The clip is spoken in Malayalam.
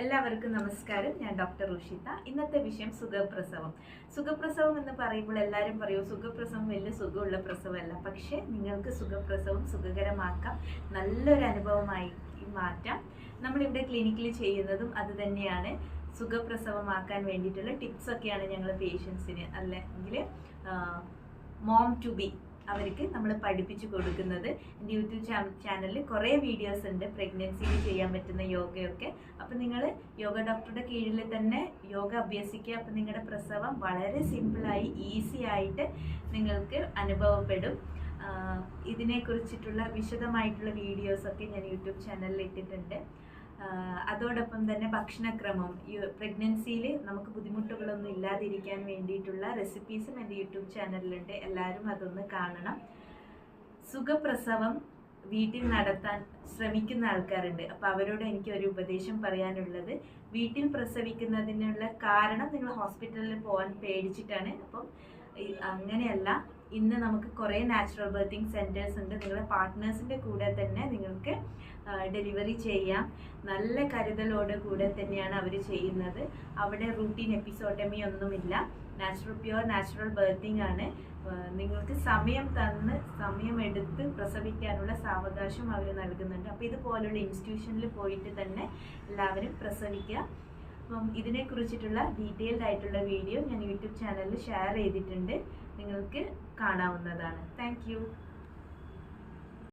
എല്ലാവർക്കും നമസ്കാരം. ഞാൻ ഡോക്ടർ റുഷിത ഇന്നത്തെ വിഷയം സുഖപ്രസവം. സുഖപ്രസവം എന്ന് പറയുമ്പോൾ എല്ലാവരും പറയും സുഖപ്രസവം വലിയ സുഖമുള്ള പ്രസവമല്ല. പക്ഷേ നിങ്ങൾക്ക് സുഖപ്രസവം സുഖകരമാക്കാം. നല്ലൊരു അനുഭവമായി മാറ്റാം. നമ്മളിവിടെ ക്ലിനിക്കിൽ ചെയ്യുന്നതും അത് തന്നെയാണ്. സുഖപ്രസവമാക്കാൻ വേണ്ടിയിട്ടുള്ള ടിപ്സ് ഒക്കെയാണ് ഞങ്ങൾ പേഷ്യൻസിന് അല്ലെങ്കിൽ മോം ടു ബി അവർക്ക് നമ്മൾ പഠിപ്പിച്ചു കൊടുക്കുന്നത്. എന്റെ യൂട്യൂബ് ചാനലിൽ കുറേ വീഡിയോസ് ഉണ്ട്. പ്രഗ്നൻസിയിൽ ചെയ്യാൻ പറ്റുന്ന യോഗയൊക്കെ. അപ്പം നിങ്ങൾ യോഗ ഡോക്ടറുടെ കീഴിൽ തന്നെ യോഗ അഭ്യസിക്കുക. അപ്പം നിങ്ങളുടെ പ്രസവം വളരെ സിമ്പിളായി ഈസി ആയിട്ട് നിങ്ങൾക്ക് അനുഭവപ്പെടും. ഇതിനെ ഇതിനെക്കുറിച്ചിട്ടുള്ള വിശദമായിട്ടുള്ള വീഡിയോസൊക്കെ ഞാൻ യൂട്യൂബ് ചാനലിൽ ഇട്ടിട്ടുണ്ട്. അതോടൊപ്പം തന്നെ ഭക്ഷണക്രമം. പ്രഗ്നൻസിയിൽ നമുക്ക് ബുദ്ധിമുട്ടുകളൊന്നും ഇല്ലാതിരിക്കാൻ വേണ്ടിയിട്ടുള്ള റെസിപ്പീസും എന്റെ യൂട്യൂബ് ചാനലിലുണ്ട് എല്ലാവരും അതൊന്ന് കാണണം. സുഖപ്രസവം വീട്ടിൽ നടത്താൻ ശ്രമിക്കുന്ന ആൾക്കാരുണ്ട്. അപ്പോൾ അവരോട് എനിക്ക് ഒരു ഉപദേശം പറയാനുള്ളത്. വീട്ടിൽ പ്രസവിക്കുന്നതിനുള്ള കാരണം നിങ്ങൾ ഹോസ്പിറ്റലിൽ പോകാൻ പേടിച്ചിട്ടാണ്. അപ്പം അങ്ങനെയല്ല. ഇന്ന് നമുക്ക് കുറേ നാച്ചുറൽ ബർത്തിങ് സെന്റേഴ്സ് ഉണ്ട്. നിങ്ങളുടെ പാർട്ട്നേഴ്സിന്റെ കൂടെ തന്നെ നിങ്ങൾക്ക് ഡെലിവറി ചെയ്യാം. നല്ല കരുതലോട് കൂടെ തന്നെയാണ് അവർ ചെയ്യുന്നത്. അവിടെ റൂട്ടീൻ എപ്പിസോഡമി ഒന്നുമില്ല. നാച്ചുറൽ പ്യുവർ നാച്ചുറൽ ബർത്തിങ് ആണ്. നിങ്ങൾക്ക് സമയം തന്ന് സമയമെടുത്ത് പ്രസവിക്കാനുള്ള സാവകാശം അവർ നൽകുന്നുണ്ട്. അപ്പോൾ ഇതുപോലുള്ള ഇൻസ്റ്റിറ്റ്യൂഷനിൽ പോയിട്ട് തന്നെ എല്ലാവരും പ്രസവിക്കുക അപ്പം ഇതിനെക്കുറിച്ചിട്ടുള്ള ഡീറ്റെയിൽഡ് ആയിട്ടുള്ള വീഡിയോ ഞാൻ യൂട്യൂബ് ചാനലിൽ ഷെയർ ചെയ്തിട്ടുണ്ട്. നിങ്ങൾക്ക് കാണാവുന്നതാണ്. താങ്ക്